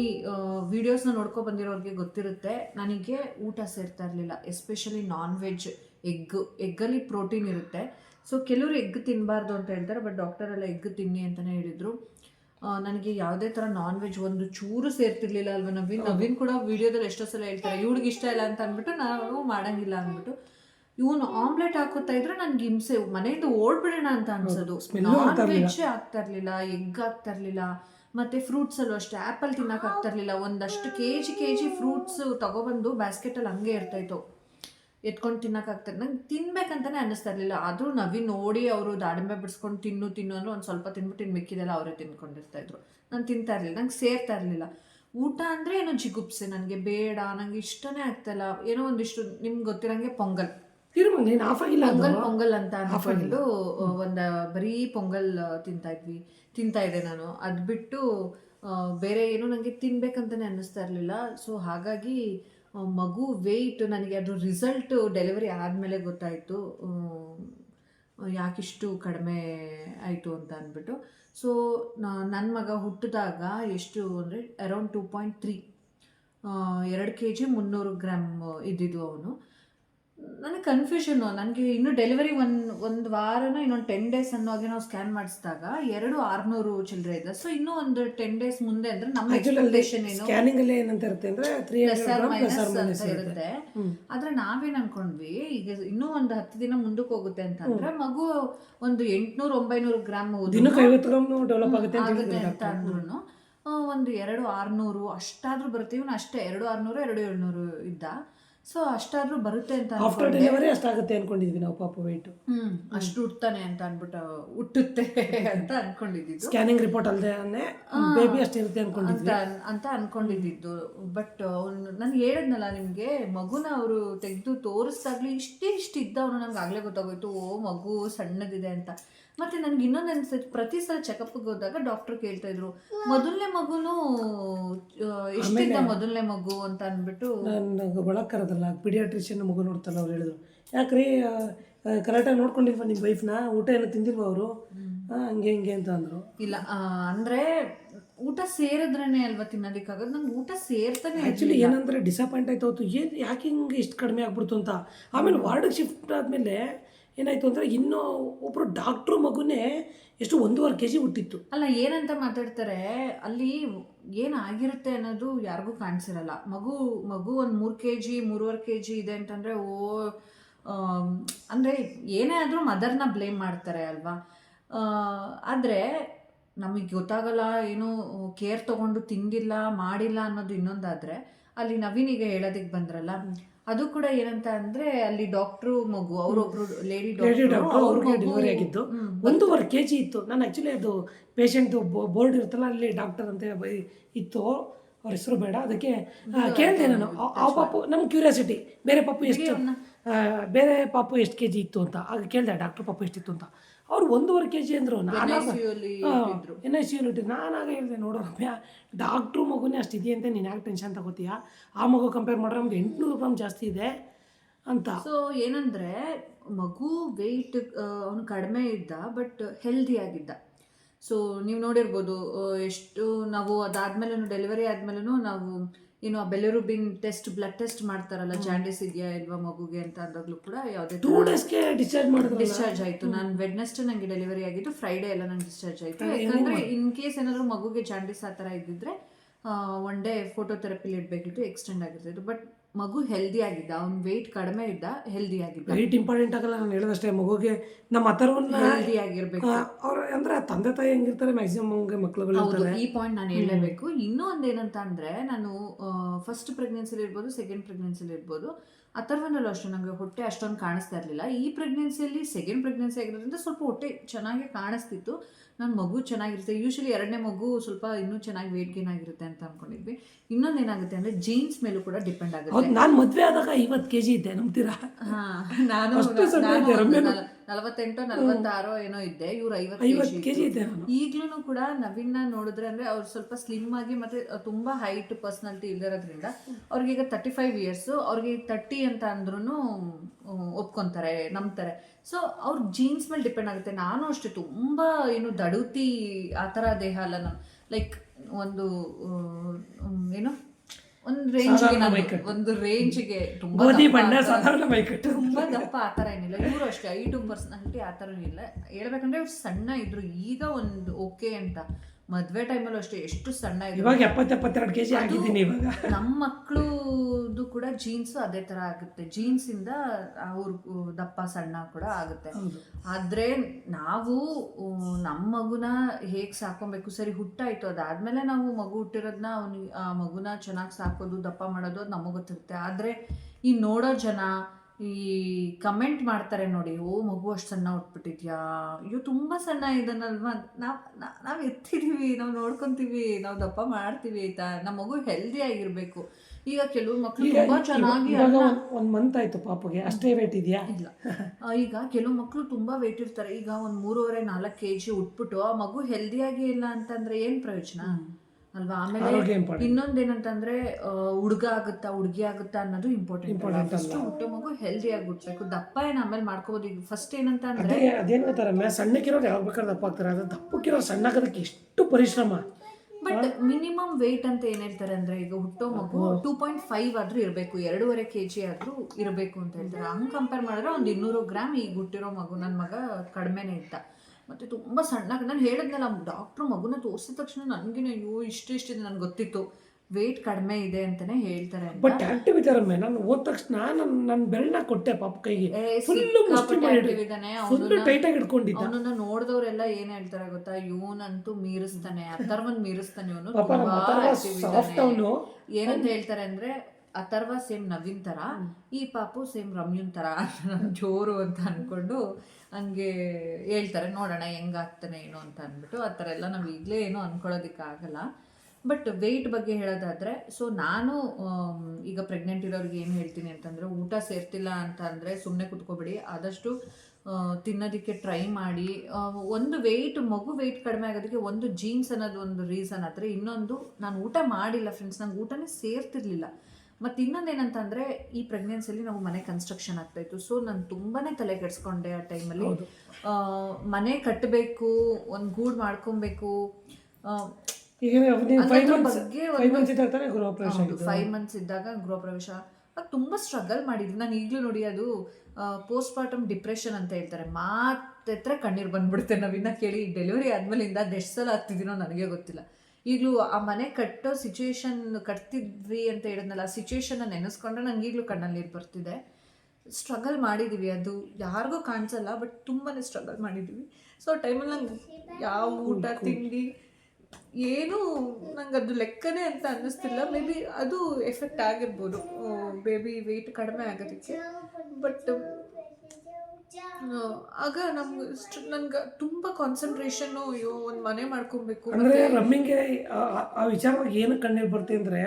ವೀಡಿಯೋಸ್ನ ನೋಡ್ಕೊ ಬಂದಿರೋರಿಗೆ ಗೊತ್ತಿರುತ್ತೆ. ನನಗೆ ಊಟ ಸೇರ್ತಾ ಇರಲಿಲ್ಲ. ಎಸ್ಪೆಷಲಿ ನಾನ್ ವೆಜ್ ಎಗ್ ಎಗ್ಗಲ್ಲಿ ಪ್ರೋಟೀನ್ ಇರುತ್ತೆ. ಸೊ ಕೆಲವರು ಎಗ್ ತಿನ್ನಬಾರ್ದು ಅಂತ ಹೇಳ್ತಾರೆ ಬಟ್ ಡಾಕ್ಟರೆಲ್ಲ ಎಗ್ ತಿನ್ನಿ ಅಂತಲೇ ಹೇಳಿದರು. ನನಗೆ ಯಾವುದೇ ಥರ ನಾನ್ ವೆಜ್ ಒಂದು ಚೂರು ಸೇರ್ತಿರ್ಲಿಲ್ಲ ಅಲ್ವಾ ನವೀನ್? ನವೀನ್ ಕೂಡ ವಿಡಿಯೋದಲ್ಲಿ ಎಷ್ಟೋ ಸಲ ಹೇಳ್ತಾರೆ ಇವ್ಳಿಗೆ ಇಷ್ಟ ಇಲ್ಲ ಅಂತ ಅಂದ್ಬಿಟ್ಟು ನಾವು ಮಾಡೋಂಗಿಲ್ಲ ಅಂದ್ಬಿಟ್ಟು. ಇವನು ಆಮ್ಲೆಟ್ ಹಾಕುತ್ತಾ ಇದ್ರೆ ನನ್ಗೆ ಹಿಂಸೆ ಮನೆಯಿಂದ ಓಡ್ಬಿಡೋಣ ಅಂತ ಅನ್ಸೋದು. ನಾನ್ ಆಗ್ತಾ ಇರ್ಲಿಲ್ಲ. ವೆಜ್ ಆಗ್ತಾ ಇರ್ಲಿಲ್ಲ ಎಗ್ ಆಗ್ತಾ ಇರ್ಲಿಲ್ಲ ಮತ್ತೆ ಫ್ರೂಟ್ಸ್ ಅಲ್ಲೂ ಅಷ್ಟೇ. ಆಪಲ್ ತಿನ್ನಕ್ ಆಗ್ತಾ ಇರ್ಲಿಲ್ಲ ಒಂದಷ್ಟು K G K G fruits ತಗೊಬಂದು ಬ್ಯಾಸ್ಕೆಟಲ್ಲಿ ಅಲ್ಲಿ ಹಂಗೆ ಇರ್ತಾ ಇತ್ತು. ಎತ್ಕೊಂಡು ತಿನ್ನಕ್ ಆಗ್ತದೆ. ನಂಗೆ ತಿನ್ಬೇಕಂತಾನೆ ಅನ್ನಿಸ್ತಾ ಇರ್ಲಿಲ್ಲ. ಆದ್ರೂ ನವೀನ್ ನೋಡಿ ಅವರು ದಾಳಿಂಬೆ ಬಿಡಿಸ್ಕೊಂಡು ತಿನ್ನು ತಿನ್ನು ಅಂದ್ರೆ ಒಂದು ಸ್ವಲ್ಪ ತಿನ್ಬಿಟ್ಟು ಇನ್ನು ಮಿಕ್ಕಿದೆಲ್ಲ ಅವರೇ ತಿನ್ಕೊಂಡಿರ್ತಾ ಇದ್ರು. ನಾನು ತಿಂತಾ ಇರ್ಲಿಲ್ಲ. ನಂಗೆ ಸೇರ್ತಾ ಇರ್ಲಿಲ್ಲ. ಊಟ ಅಂದ್ರೆ ಏನೋ ಜಿಗುಪ್ಸೆ ನನಗೆ ಬೇಡ ನಂಗೆ ಇಷ್ಟನೇ ಆಗ್ತಾಯಿಲ್ಲ ಏನೋ ಒಂದಿಷ್ಟು ನಿಮ್ಗೆ ಗೊತ್ತಿರೋಂಗೆ ಪೊಂಗಲ್. ಪೊಂಗಲ್ ಪೊಂಗಲ್ ಅಂತ. ಅನ್ಕೊಂಡು ಒಂದ ಬರೀ ಪೊಂಗಲ್ ತಿಂತಾ ಇದ್ವಿ. ತಿಂತಾ ಇದ್ದೆ ನಾನು. ಅದ್ ಬಿಟ್ಟು ಬೇರೆ ಏನು ನನಗೆ ತಿನ್ಬೇಕಂತಾನೆ ಅನ್ನಿಸ್ತಾ ಇರಲಿಲ್ಲ. ಸೊ ಹಾಗಾಗಿ ಮಗು ವೆಯ್ಟ್ ನನಗೆ ಅದು ರಿಸಲ್ಟು ಡೆಲಿವರಿ ಆದಮೇಲೆ ಗೊತ್ತಾಯಿತು. ಯಾಕಿಷ್ಟು ಕಡಿಮೆ ಆಯಿತು ಅಂತ ಅಂದ್ಬಿಟ್ಟು. ಸೊ ನನ್ನ ಮಗ ಹುಟ್ಟಿದಾಗ ಎಷ್ಟು ಅಂದರೆ ಅರೌಂಡ್ ಟೂ ಪಾಯಿಂಟ್ ತ್ರೀ ಎರಡು ಕೆ ಜಿ ಮುನ್ನೂರು ಗ್ರಾಮ್ ಇದ್ದಿದ್ದು ಅವನು. ನನಗೆ ಕನ್ಫ್ಯೂಷನ್ನು ನನಗೆ ಇನ್ನು ಡೆಲಿವರಿ ಒಂದು ಒಂದು ವಾರನ ಇನ್ನೊಂದು ಟೆನ್ ಡೇಸ್ ಅನ್ನೋಗೆ ನಾವು ಸ್ಕ್ಯಾನ್ ಮಾಡಿಸಿದಾಗ ಎರಡು ಆರುನೂರು ಚಿಲ್ಲರೆ ಇದೆ. ಸೊ ಇನ್ನೂ ಒಂದು ಟೆನ್ ಡೇಸ್ ಮುಂದೆ ಅಂದರೆ ನಮ್ಮ ಎಕ್ಸ್ಪೆಕ್ಟೇಷನ್ ಏನು? ಸ್ಕ್ಯಾನಿಂಗ್ ಅಲ್ಲಿ ಏನಂತ ಇರುತ್ತೆ ಅಂದ್ರೆ ತ್ರೀ ಪ್ಲಸ್ ಆರ್ ಮೈನಸ್ ಅಂತ ಇರುತ್ತೆ. ಆದರೆ ನಾವೇನು ಅನ್ಕೊಂಡ್ವಿ ಈಗ ಇನ್ನೂ ಒಂದು ಹತ್ತು ದಿನ ಮುಂದಕ್ಕೆ ಹೋಗುತ್ತೆ ಅಂತಂದ್ರೆ ಮಗು ಒಂದು ಎಂಟುನೂರು ಒಂಬೈನೂರು ಗ್ರಾಮ್ ದಿನಕ್ಕೆ ಐವತ್ತು ಗ್ರಾಮ್ ಡೆವಲಪ್ ಆಗುತ್ತೆ ಅಂತ ಅಂದ್ರೂ ಅಂತ ಒಂದು ಎರಡು ಆರುನೂರು ಅಷ್ಟಾದರೂ ಬರುತ್ತೆ ಇವನು ಅಷ್ಟೇ ಎರಡು ಆರ್ನೂರು ಎರಡು ಏಳ್ನೂರು ಇದ್ದ. ಸೊ ಅಷ್ಟಾದ್ರೂ ಬರುತ್ತೆ ಅಂತ ಆಫ್ಟರ್ ಅನ್ಕೊಂಡೆ. ಡೆಲಿವರಿ ಅಷ್ಟಾಗುತ್ತೆ ಅನ್ಕೊಂಡಿದ್ವಿ ನಾವು ಪಾಪ ವೆಯ್ಟ್ ಹ್ಮ್ ಅಷ್ಟು ಹುಟ್ತಾನೆ ಅಂತ ಅನ್ಬಿಟ್ಟು ಹುಟ್ಟುತ್ತೆ ಅಂತ ಅನ್ಕೊಂಡಿದ್ದು ಸ್ಕ್ಯಾನಿಂಗ್ ರಿಪೋರ್ಟ್ ಅಲ್ಲದೆ ಬೇಬಿ ಅಷ್ಟಿರುತ್ತೆ ಅಂತ ಅನ್ಕೊಂಡಿದ್ವಿ. ಅಂತ ಅನ್ಕೊಂಡಿದ್ದು ಬಟ್ ನಾನು ಹೇಳಿದ್ನಲ್ಲ ನಿಮಗೆ ಮಗುನ ಅವರು ತೆಗೆದು ತೋರಿಸ್ದಾಗ್ಲಿ ಇಷ್ಟೇ ಇಷ್ಟು ಇದ್ದ ಅವನು ನಂಗೆ ಆಗಲೇ ಗೊತ್ತಾಗೋಯ್ತು ಓ ಮಗು ಸಣ್ಣದಿದೆ ಅಂತ. ಮತ್ತೆ ನನ್ಗೆ ಇನ್ನೊಂದು ಅನ್ಸುತ್ತೆ ಪ್ರತಿ ಸಲ ಚೆಕಪ್ಗೆ ಹೋದಾಗ ಡಾಕ್ಟರ್ ಕೇಳ್ತಾ ಇದ್ರು ಮೊದಲನೇ ಮಗುನು ಆ, ಎಷ್ಟಿದ್ದ ಮೊದಲನೇ ಮಗು ಅಂತ ಅಂದ್ಬಿಟ್ಟು ಬಳಕರದ ಒಳಗೆ ಕರೆದಲ್ಲ ಪಿಡಿಯಾಟ್ರಿಷಿಯನ್ ಮಗು ನೋಡ್ತಾರಲ್ಲ ಅವ್ರು ಹೇಳಿದ್ರು. ಯಾಕ್ರಿ ಕರೆಕ್ಟಾಗಿ ನೋಡ್ಕೊಂಡಿಲ್ವಾ ನಿಮ್ಮ ವೈಫ್ನ ಊಟ ಏನೋ ತಿಂದಿಲ್ವಾ ಅವರು? ಹಂಗೆ ಹಿಂಗೆ ಅಂತ ಅಂದರು. ಇಲ್ಲ ಅಂದರೆ ಊಟ ಸೇರಿದ್ರೇನೆ ಅಲ್ವಾ ತಿನ್ನೋದಕ್ಕಾಗೋದು? ನಂಗೆ ಊಟ ಸೇರ್ತಾನೆ ಆ್ಯಕ್ಚುಲಿ ಏನಂದ್ರೆ ಡಿಸಪಾಯಿಂಟ್ ಆಯ್ತು ಏನು ಯಾಕೆ ಹಿಂಗೆ ಇಷ್ಟು ಕಡಿಮೆ ಆಗ್ಬಿಡ್ತು ಅಂತ? ಆಮೇಲೆ ವಾರ್ಡಿಗೆ ಶಿಫ್ಟ್ ಆದಮೇಲೆ ಏನಾಯ್ತು ಅಂದರೆ ಇನ್ನೂ ಒಬ್ಬರು ಡಾಕ್ಟ್ರು ಮಗುನೇ ಎಷ್ಟು ಒಂದೂವರೆ ಕೆ ಜಿ ಹುಟ್ಟಿತ್ತು. ಅಲ್ಲ, ಏನಂತ ಮಾತಾಡ್ತಾರೆ, ಅಲ್ಲಿ ಏನು ಆಗಿರುತ್ತೆ ಅನ್ನೋದು ಯಾರಿಗೂ ಕಾಣಿಸಿರಲ್ಲ. ಮಗು ಮಗು ಒಂದು ಮೂರು ಕೆ ಜಿ ಮೂರುವರೆ ಕೆ ಜಿ ಇದೆ ಅಂತಂದರೆ, ಓ ಅಂದರೆ ಏನೇ ಆದರೂ ಮದರ್ನ ಬ್ಲೇಮ್ ಮಾಡ್ತಾರೆ ಅಲ್ವಾ? ಆದರೆ ನಮಗೆ ಗೊತ್ತಾಗಲ್ಲ, ಏನು ಕೇರ್ ತಗೊಂಡು ತಿಂದಿಲ್ಲ, ಮಾಡಿಲ್ಲ ಅನ್ನೋದು ಇನ್ನೊಂದಾದರೆ, ಅಲ್ಲಿ ನವೀನಿಗೆ ಹೇಳೋದಕ್ಕೆ ಬಂದ್ರಲ್ಲ ಅದು ಕೂಡ ಏನಂತ ಅಂದ್ರೆ ಅಲ್ಲಿ ಡಾಕ್ಟ್ರು ಮಗು ಅವರೊಬ್ರು ಲೇಡಿ ಡಾಕ್ಟರ್ ಡಾಕ್ಟ್ರು ಅವ್ರಿಗೆ ಡೆಲಿವರಿ ಆಗಿದ್ದು. ಒಂದೂವರೆ ಕೆ ಜಿ ಇತ್ತು. ನಾನು ಆ್ಯಕ್ಚುಲಿ ಅದು ಪೇಷಂಟ್ ಬೋರ್ಡ್ ಇರುತ್ತಲ್ಲ ಅಲ್ಲಿ ಡಾಕ್ಟರ್ ಅಂತ ಇತ್ತು. ಅವ್ರ ಹೆಸರು ಬೇಡ. ಅದಕ್ಕೆ ಕೇಳ್ದೆ ನಾನು. ಆ- ಆ ಪಾಪು ನಮ್ಮ ಕ್ಯೂರಿಯಾಸಿಟಿ ಬೇರೆ ಪಾಪು ಎಷ್ಟು ಬೇರೆ ಪಾಪು ಎಷ್ಟು ಕೆ ಜಿ ಇತ್ತು ಅಂತ. ಆಗ ಕೇಳಿದೆ ಡಾಕ್ಟರ್ ಪಾಪು ಎಷ್ಟಿತ್ತು ಅಂತ. ಅವ್ರು ಒಂದೂವರೆ ಕೆ ಜಿ ಅಂದರು ನಾನು ಎನ್ ಐ ಸಿ ಯೂನಿಟ್ ನಾನಾಗ ಹೇಳಿದೆ ನೋಡು ರಮ್ಯ ಡಾಕ್ಟ್ರು ಮಗುನೇ ಅಷ್ಟು ಇದೆಯಂತೆ ನೀನು ಯಾಕೆ ಟೆನ್ಷನ್ ತಗೋತೀಯಾ? ಆ ಮಗು ಕಂಪೇರ್ ಮಾಡಿದ್ರೆ ನಮ್ಗೆ ಎಂಟುನೂರು ಗ್ರಾಮ್ ಜಾಸ್ತಿ ಇದೆ ಅಂತ. ಸೊ ಏನಂದ್ರೆ ಮಗು ವೆಯ್ಟ್ ಅವನು ಕಡಿಮೆ ಇದ್ದ ಬಟ್ ಹೆಲ್ದಿ ಆಗಿದ್ದ. ಸೊ ನೀವು ನೋಡಿರ್ಬೋದು ಎಷ್ಟು ನಾವು ಅದಾದ್ಮೇಲೆ ಡೆಲಿವರಿ ಆದ್ಮೇಲೂ ನಾವು ಏನು ಆ ಬೆಲೆರುಬಿನ್ ಟೆಸ್ಟ್ ಬ್ಲಡ್ ಟೆಸ್ಟ್ ಮಾಡ್ತಾರಲ್ಲ ಜಾಂಡಿಸ್ ಇದೆಯಾ ಇಲ್ವಾ ಮಗುಗೆ ಅಂತ ಅಂದಾಗ್ಲೂ ಕೂಡ ಯಾವುದೇ ಟೂ ಡೇಸ್ಗೆ ಡಿಸ್ಚಾರ್ಜ್ ಮಾಡಿದ್ರು ಡಿಸ್ಚಾರ್ಜ್ ಆಯ್ತು. ನಾನು ವೆಡ್ನೆಸ್ಟ್ ನನಗೆ ಡೆಲಿವರಿ ಆಗಿದ್ದು ಫ್ರೈಡೇ ಎಲ್ಲ ನಂಗೆ ಡಿಸ್ಚಾರ್ಜ್ ಆಯಿತು. ಯಾಕಂದ್ರೆ ಇನ್ ಕೇಸ್ ಏನಾದ್ರು ಮಗುಗೆ ಜಾಂಡಿಸ್ ಆ ಥರ ಇದ್ದಿದ್ರೆ ಒನ್ ಡೇ ಫೋಟೋಥೆರಪಿಲಿ ಇಡಬೇಕಿತ್ತು ಎಕ್ಸ್ಟೆಂಡ್ ಆಗಿರ್ತಿತ್ತು. ಬಟ್ ಮಗು ಹೆಲ್ದಿ ಆಗಿದ್ದ ಅವ್ನ ವೆಯ್ಟ್ ಕಡಿಮೆ ಇದ್ದ ಹೆಲ್ದಿ ಆಗಿದ್ದ. ವೆಯ್ಟ್ ಇಂಪಾರ್ಟೆಂಟ್ ಆಗಲ್ಲ ನಾನು ಹೇಳಿದಷ್ಟೇ ಮಗುಗೆ ನಮ್ಮ ಅಥರ್ವನ್ನ ಹೆಲ್ದಿ ಆಗಿರ್ಬೇಕು. ಅವ್ರ ಅಂದ್ರೆ ತಂದೆ ತಾಯಿ ಹೆಂಗಿರ್ತಾರೆ ಮ್ಯಾಕ್ಸಿಮಮ್ ಹಂಗೆ ಮಕ್ಳುಗಳು ಹೌದು ಈ ಪಾಯಿಂಟ್ ನಾನು ಹೇಳಬೇಕು. ಇನ್ನೂ ಒಂದು ಏನಂತ ಅಂದ್ರೆ ನಾನು ಫಸ್ಟ್ ಪ್ರೆಗ್ನೆನ್ಸಿಲಿ ಇರ್ಬೋದು ಸೆಕೆಂಡ್ ಪ್ರೆಗ್ನೆನ್ಸಿಲಿ ಇರ್ಬೋದು ಅಥರ್ವನಲ್ಲೂ ಅಷ್ಟೇ ನನಗೆ ಹೊಟ್ಟೆ ಅಷ್ಟೊಂದು ಕಾಣಿಸ್ತಾ ಇರಲಿಲ್ಲ. ಈ ಪ್ರೆಗ್ನೆನ್ಸಿಯಲ್ಲಿ ಸೆಕೆಂಡ್ ಪ್ರೆಗ್ನೆನ್ಸಿ ಆಗಿರೋದ್ರಿಂದ ಸ್ವಲ್ಪ ಹೊಟ್ಟೆ ಚೆನ್ನಾಗಿ ಕಾಣಿಸ್ತಿತ್ತು. ನನ್ನ ಮಗು ಚೆನ್ನಾಗಿರುತ್ತೆ. ಯೂಶಲಿ ಎರಡನೇ ಮಗು ಸ್ವಲ್ಪ ಇನ್ನೂ ಚೆನ್ನಾಗಿ ವೇಟ್ ಗೇನ್ ಆಗಿರುತ್ತೆ ಅಂತ ಅನ್ಕೊಂಡಿದ್ವಿ. ಇನ್ನೊಂದು ಏನಾಗುತ್ತೆ ಅಂದರೆ ಜೀನ್ಸ್ ಮೇಲೂ ಕೂಡ ಡಿಪೆಂಡ್ ಆಗುತ್ತೆ. ನಾನು ಮದುವೆ ಆದಾಗ ಐವತ್ತು ಕೆ ಜಿ ಇದ್ದೆ ನಂಬ್ತೀರಾ? ಹಾ ನಾನು ನಲವತ್ತೆಂಟು ನಲವತ್ತಾರೋ ಏನೋ ಇದ್ದೆ ಇವ್ರು ಐವತ್ತು ಐವತ್ತು ಕೆ ಜಿ ಇದ್ದೆ ನಾನು ಈಗ್ಲೂ ಕೂಡ ನವೀನ್ನ ನೋಡಿದ್ರೆ ಅಂದ್ರೆ ಅವ್ರು ಸ್ವಲ್ಪ ಸ್ಲಿಮ್ ಆಗಿ ಮತ್ತೆ ತುಂಬಾ ಹೈಟ್ ಪರ್ಸನಾಲಿಟಿ ಇಲ್ದಿರೋದ್ರಿಂದ ಅವ್ರಿಗೆ ಈಗ ತರ್ಟಿ ಫೈವ್ ಇಯರ್ಸ್ ಅವ್ರಿಗೆ ತರ್ಟಿ ಅಂತ ಅಂದ್ರೂ ಒಪ್ಕೊಂತಾರೆ ನಂಬ್ತಾರೆ. ಸೊ ಅವ್ರ ಜೀನ್ಸ್ ಮೇಲೆ ಡಿಪೆಂಡ್ ಆಗುತ್ತೆ. ನಾನು ಅಷ್ಟೇ ತುಂಬಾ ಏನು ದಡುತಿ ಆ ಥರ ದೇಹ ಅಲ್ಲ ನಾನು ಲೈಕ್ ಒಂದು ಏನು? ಒಂದು ರೇಂಜ್ಗೆ. ಒಂದು ರೇಂಜ್ಗೆ ತುಂಬಾ ಗೋಧಿ ದಪ್ಪ ಬಣ್ಣ ಸಾಧಾರಣ ತುಂಬಾ ದಪ್ಪ ಆ ಥರ ಏನಿಲ್ಲ. ಇವರು ಅಷ್ಟೇ ಐಟು ಪರ್ಸನಾಲಿಟಿ ಆ ಥರ ಇಲ್ಲ. ಹೇಳ್ಬೇಕಂದ್ರೆ ಸಣ್ಣ ಇದ್ರು ಈಗ ಒಂದು ಓಕೆ ಅಂತ. ಮದ್ವೆ ಟೈಮಲ್ಲೂ ಅಷ್ಟೇ ಎಷ್ಟು ಸಣ್ಣ ಇದೆ ಇವಾಗ ಎಪ್ಪತ್ತೆಪ್ಪತ್ತೆರಡು ಕೆ ಜಿ ಆಗಿದ್ದೀನಿ ಇವಾಗ. ನಮ್ಮ ಮಕ್ಕಳದು ಕೂಡ ಜೀನ್ಸ್ ಅದೇ ತರ ಆಗುತ್ತೆ. ಜೀನ್ಸ್ ಇಂದ ಅವ್ರ ದಪ್ಪ ಸಣ್ಣ ಕೂಡ ಆಗುತ್ತೆ. ಆದ್ರೆ ನಾವು ನಮ್ಮ ಮಗುನ ಹೇಗ್ ಸಾಕೊಬೇಕು? ಸರಿ ಹುಟ್ಟಾಯ್ತು. ಅದಾದ್ಮೇಲೆ ನಾವು ಮಗು ಹುಟ್ಟಿರೋದನ್ನ ಅವ್ನಿಗೆ ಆ ಮಗುನ ಚೆನ್ನಾಗಿ ಸಾಕೋದು ದಪ್ಪ ಮಾಡೋದು ಅದು ನಮಗೆ ಗೊತ್ತಿರುತ್ತೆ. ಆದ್ರೆ ಈ ನೋಡೋ ಜನ ಈ ಕಮೆಂಟ್ ಮಾಡ್ತಾರೆ ನೋಡಿ ಓ ಮಗು ಅಷ್ಟು ಸಣ್ಣ ಉಟ್ಬಿಟ್ಟಿದ್ಯಾ ಅಯ್ಯೋ ತುಂಬಾ ಸಣ್ಣ ಇದನ್ನಲ್ವಾ? ನಾವ್ ನಾವ್ ಎತ್ತಿದೀವಿ ನಾವು ನೋಡ್ಕೊಂತೀವಿ ನಾವು ದಪ್ಪ ಮಾಡ್ತೀವಿ ಆಯ್ತಾ ನಮ್ಮ ಮಗು ಹೆಲ್ದಿ ಆಗಿರ್ಬೇಕು. ಈಗ ಕೆಲವು ಮಕ್ಳು ಈಗ ತುಂಬಾ ಚೆನ್ನಾಗಿ ಒಂದ್ ಮಂತ್ ಆಯ್ತು ಪಾಪಗೆ. ಅಷ್ಟೇ ವೇಟ್ ಇದೆಯಾ? ಇಲ್ಲ. ಈಗ ಕೆಲವು ಮಕ್ಕಳು ತುಂಬಾ ವೇಟ್ ಇರ್ತಾರೆ. ಈಗ ಒಂದ್ ಮೂರುವರೆ ನಾಲ್ಕು ಕೆ ಜಿ ಉಟ್ಬಿಟ್ಟು ಆ ಮಗು ಹೆಲ್ದಿಯಾಗಿ ಇಲ್ಲ ಅಂತಂದ್ರೆ ಏನ್ ಪ್ರಯೋಜನ? ಅಲ್ವಾ? ಆಮೇಲೆ ಇನ್ನೊಂದೇನಂತಂದ್ರೆ ಹುಡ್ಗ ಆಗುತ್ತಾ ಹುಡುಗಿ ಆಗುತ್ತಾ ಅನ್ನೋದು ಇಂಪಾರ್ಟೆಂಟ್ ಫಸ್ಟ್ ಹುಟ್ಟೋ ಮಗು ಹೆಲ್ದಿ ಆಗಿ ಹುಟ್ಬೇಕು. ದಪ್ಪ ಏನ್ ಆಮೇಲೆ ಮಾಡ್ಕೋಬಹುದು ಈಗ ಫಸ್ಟ್ ಏನಂತ ಅಂದ್ರೆ ಅದೇನ್ ಸಣ್ಣಕ್ಕಿರೋರು ಯಾವಾಗ ಬೇಕಾದ್ರೆ ದಪ್ಪ ಆಗ್ತಾರೆ. ಅದು ದಪ್ಪಕ್ಕಿರೋ ಸಣ್ಣಾಗೋದಕ್ಕೆ ಎಷ್ಟು ಪರಿಶ್ರಮ? ಬಟ್ ಮಿನಿಮಮ್ ವೇಟ್ ಅಂತ ಏನ್ ಹೇಳ್ತಾರೆ ಅಂದ್ರೆ ಈಗ ಹುಟ್ಟೋ ಮಗು ಟೂ ಪಾಯಿಂಟ್ ಫೈವ್ ಆದ್ರೂ ಇರಬೇಕು ಎರಡೂವರೆ ಕೆ ಜಿ ಆದ್ರೂ ಇರಬೇಕು ಅಂತ ಹೇಳ್ತಾರೆ. ಹಂಗ್ ಕಂಪೇರ್ ಮಾಡಿದ್ರೆ ಒಂದು ಇನ್ನೂರು ಗ್ರಾಮ್ ಈಗ ಹುಟ್ಟಿರೋ ಮಗು ನನ್ನ ಮಗ ಕಡಿಮೆನೇ ಇದ್ದ. ಮತ್ತೆ ತುಂಬಾ ಸಣ್ಣ ನಾನು ಹೇಳಿದ್ನಲ್ಲ ಡಾಕ್ಟ್ರು ಮಗುನ ತೋರಿಸಿದ ತಕ್ಷಣ ನನಗಿನ ಅಯ್ಯೋ ಇಷ್ಟು ಇಷ್ಟಿದೆ ನನಗೆ ಗೊತ್ತಿತ್ತು. ವೇಟ್ ಕಡಿಮೆ ಇದೆ ಅಂತಾನೆ ಹೇಳ್ತಾರೆ ಬಟ್ ಆಕ್ಟಿವ್ ಇದ್ದಾರೆ ನಾನು ಹೋದ ತಕ್ಷಣ ನನ್ನ ನನ್ನ ಬೆರಳನ್ನ ಕೊಟ್ಟೆ ಪಾಪ ಕೈಗೆ. ಏ, ಫುಲ್ ಮುಷ್ಟಿ ಸಿಕ್ಕಾಪಟ್ಟೆ ಮಾಡಿ ಫುಲ್ ಅವ್ನನ್ನ- ಟೈಟಾಗಿ ಹಿಡ್ಕೊಂಡಿದ್ದ. ಅವನನ್ನ ನೋಡಿದವರೆಲ್ಲ ಏನ್ ಹೇಳ್ತಾರೆ ಗೊತ್ತಾ? ಇವನಂತೂ ಮೀರಿಸ್ತಾನೆ ಅಥರ್ವನ್ ಮೀರಿಸ್ತಾನೆ ಇವನು ಅವನು. ಏನಂತ ಹೇಳ್ತಾರೆ ಅಂದ್ರೆ ಅಥರ್ವ ಸೇಮ್ ನವೀನ್ ತರ ಈ ಪಾಪು ಸೇಮ್ ರಮ್ಯುನ್ ತರ ನನ್ ಜೋರು ಅಂತ ಅನ್ಕೊಂಡು ಹಂಗೆ ಹೇಳ್ತಾರೆ ನೋಡೋಣ ಹೆಂಗಾಗ್ತಾನೆ ಏನು ಅಂತ ಅಂದ್ಬಿಟ್ಟು, ಆ ಥರ ಎಲ್ಲ ನಾವು ಈಗಲೇ ಏನೋ ಅನ್ಕೊಳ್ಳೋದಕ್ಕಾಗಲ್ಲ. ಬಟ್ ವೆಯ್ಟ್ ಬಗ್ಗೆ ಹೇಳೋದಾದರೆ ಸೊ ನಾನು ಈಗ ಪ್ರೆಗ್ನೆಂಟ್ ಇರೋರಿಗೆ ಏನು ಹೇಳ್ತೀನಿ ಅಂತಂದರೆ, ಊಟ ಸೇರ್ತಿಲ್ಲ ಅಂತ ಅಂದರೆ ಸುಮ್ಮನೆ ಕುತ್ಕೋಬೇಡಿ. ಆದಷ್ಟು ತಿನ್ನೋದಕ್ಕೆ ಟ್ರೈ ಮಾಡಿ. ಒಂದು ವೆಯ್ಟ್ ಮಗು ವೆಯ್ಟ್ ಕಡಿಮೆ ಆಗೋದಕ್ಕೆ ಒಂದು ಜೀನ್ಸ್ ಅನ್ನೋದು ಒಂದು ರೀಸನ್ ಆದರೆ ಇನ್ನೊಂದು, ನಾನು ಊಟ ಮಾಡಿಲ್ಲ ಫ್ರೆಂಡ್ಸ್ ನಂಗೆ ಊಟನೇ ಸೇರ್ತಿರ್ಲಿಲ್ಲ. ಮತ್ತು ಇನ್ನೊಂದೇನಂತಂದರೆ ಈ ಪ್ರೆಗ್ನೆನ್ಸಿಯಲ್ಲಿ ನಾವು ಮನೆ ಕನ್ಸ್ಟ್ರಕ್ಷನ್ ಆಗ್ತಾಯಿತ್ತು ಸೊ ನಾನು ತುಂಬಾ ತಲೆ ಕೆಡಿಸ್ಕೊಂಡೆ ಆ ಟೈಮಲ್ಲಿ ಮನೆ ಕಟ್ಟಬೇಕು ಒಂದು ಗೂಡು ಮಾಡ್ಕೊಬೇಕು. ಫೈವ್ ಮಂತ್ಸ್ ಇದ್ದಾಗ ಗೃಹ ಪ್ರವೇಶ ತುಂಬ ಸ್ಟ್ರಗಲ್ ಮಾಡಿದ್ರು. ನಾನು ಈಗಲೂ ನೋಡಿ ಅದು ಪೋಸ್ಟ್ ಪಾರ್ಟಮ್ ಡಿಪ್ರೆಷನ್ ಅಂತ ಹೇಳ್ತಾರೆ. ಮಾತ್ರ ಕಣ್ಣೀರು ಬಂದ್ಬಿಡುತ್ತೆ. ನಾವಿನ್ನ ಕೇಳಿ ಡೆಲಿವರಿ ಆದ್ಮೇಲಿಂದ ಅದೆಷ್ಟು ಸಲ ಆಗ್ತಿದ್ದೀನೋ ನನಗೆ ಗೊತ್ತಿಲ್ಲ. ಈಗಲೂ ಆ ಮನೆ ಕಟ್ಟೋ ಸಿಚುಯೇಷನ್ ಕಟ್ತಿದ್ವಿ ಅಂತ ಹೇಳಿದ್ನಲ್ಲ ಆ ಸಿಚುವೇಶನ್ನ ನೆನೆಸ್ಕೊಂಡ್ರೆ ನಂಗೆ ಈಗಲೂ ಕಣ್ಣಲ್ಲಿ ನೀರು ಬರ್ತಿದೆ. ಸ್ಟ್ರಗಲ್ ಮಾಡಿದ್ದೀವಿ ಅದು ಯಾರಿಗೂ ಕಾಣಿಸಲ್ಲ ಬಟ್ ತುಂಬಾ ಸ್ಟ್ರಗಲ್ ಮಾಡಿದ್ದೀವಿ ಸೊ ಆ ಟೈಮಲ್ಲಿ ನಂಗೆ ಯಾವ ಊಟ ತಿಂಡಿ ಏನು ನಂಗೆ ಅದು ಲೆಕ್ಕನೇ ಅಂತ ಅನ್ನಿಸ್ತಿಲ್ಲ. ಮೇ ಬಿ ಅದು ಎಫೆಕ್ಟ್ ಆಗಿರ್ಬೋದು. ಬೇಬಿ ವೆಯ್ಟ್ ಕಡಿಮೆ ಆಗೋದಕ್ಕೆ. ಬಟ್ ಆಗ ನಮ್ಗೆ ನನ್ಗೆ ತುಂಬ ಕಾನ್ಸಂಟ್ರೇಷನ್ನು ಅಯ್ಯೋ ಒಂದು ಮನೆ ಮಾಡ್ಕೊಬೇಕು ಅಂದ್ರೆ ರಮ್ಮಿಂಗೆ ಆ- ವಿಚಾರವಾಗಿ ಏನು ಕಣ್ಣೀರು ಬರ್ತಿ ಅಂದರೆ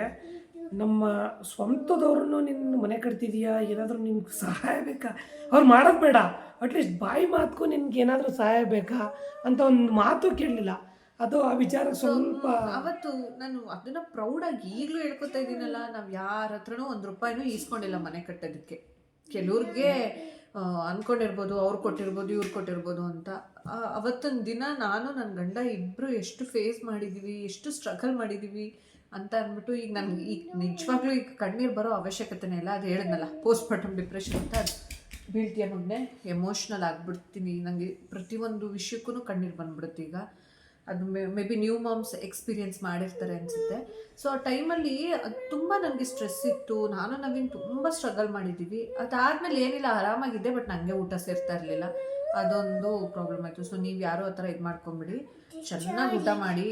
ನಮ್ಮ ಸ್ವಂತದವ್ರನ್ನು ನಿನ್ನ ಮನೆ ಕಟ್ತಿದೀಯಾ? ಏನಾದರೂ ನಿಮ್ಗೆ ಸಹಾಯ ಬೇಕಾ? ಅವ್ರು ಮಾಡೋದು ಬೇಡ. ಅಟ್ಲೀಸ್ಟ್ ಬಾಯಿ ಮಾತಕ್ಕೂ ನಿನ್ಗೆ ಏನಾದರೂ ಸಹಾಯ ಬೇಕಾ ಅಂತ ಒಂದು ಮಾತು ಕೇಳಲಿಲ್ಲ. ಅದು ಆ ವಿಚಾರ ಸ್ವಲ್ಪ ಅವತ್ತು ನಾನು ಅದನ್ನ ಪ್ರೌಡಾಗಿ ಈಗಲೂ ಹೇಳ್ಕೊತಾ ಇದ್ದೀನಲ್ಲ ನಾವು ಯಾರ ಹತ್ರನೂ ಒಂದು ರೂಪಾಯಿನೂ ಈಸ್ಕೊಂಡಿಲ್ಲ ಮನೆ ಕಟ್ಟೋದಕ್ಕೆ. ಕೆಲವ್ರಿಗೆ ಆ, ಅನ್ಕೊಂಡಿರ್ಬೋದು ಅವ್ರು ಕೊಟ್ಟಿರ್ಬೋದು ಇವ್ರು ಕೊಟ್ಟಿರ್ಬೋದು ಅಂತ. ಅವತ್ತಿನ ದಿನ ನಾನು ನನ್ನ ಗಂಡ ಇಬ್ಬರು ಎಷ್ಟು ಫೇಸ್ ಮಾಡಿದ್ದೀವಿ ಎಷ್ಟು ಸ್ಟ್ರಗಲ್ ಮಾಡಿದ್ದೀವಿ ಅಂತ ಅಂದ್ಬಿಟ್ಟು ಈಗ ನನ್ಗೆ ಈಗ ನಿಜವಾಗ್ಲೂ ಈಗ ಕಣ್ಣೀರು ಬರೋ ಅವಶ್ಯಕತೆನೇ ಇಲ್ಲ. ಅದು ಹೇಳಿದ್ನಲ್ಲ ಪೋಸ್ಟ್ ಮಾರ್ಟಮ್ ಡಿಪ್ರೆಷನ್ ಅಂತ ಅದು ಬೀಳ್ತೀಯ ಮೊನ್ನೆ ಎಮೋಷ್ನಲ್ ಆಗಿಬಿಡ್ತೀನಿ. ನನಗೆ ಪ್ರತಿಯೊಂದು ವಿಷಯಕ್ಕೂ ಕಣ್ಣೀರು ಬಂದ್ಬಿಡುತ್ತೆ ಈಗ. ಅದು maybe new moms experience ಮಾಡಿರ್ತಾರೆ ಅನಿಸುತ್ತೆ. ಸೊ ಆ ಟೈಮಲ್ಲಿ ಅದು ತುಂಬ ನನಗೆ ಸ್ಟ್ರೆಸ್ ಇತ್ತು. ನಾನು ನವೀನ್ ತುಂಬ ಸ್ಟ್ರಗಲ್ ಮಾಡಿದ್ದೀವಿ ಅದಾದಮೇಲೆ ಏನಿಲ್ಲ, ಆರಾಮಾಗಿದ್ದೆ ಬಟ್ ನನಗೆ ಊಟ ಸೇರ್ತಾ ಇರಲಿಲ್ಲ. ಅದೊಂದು ಪ್ರಾಬ್ಲಮ್ ಆಯಿತು. ಸೊ ನೀವು ಯಾರು ಆ ಥರ ಇದು ಮಾಡ್ಕೊಂಬಿಡಿ. ಚೆನ್ನಾಗಿ ಊಟ ಮಾಡಿ.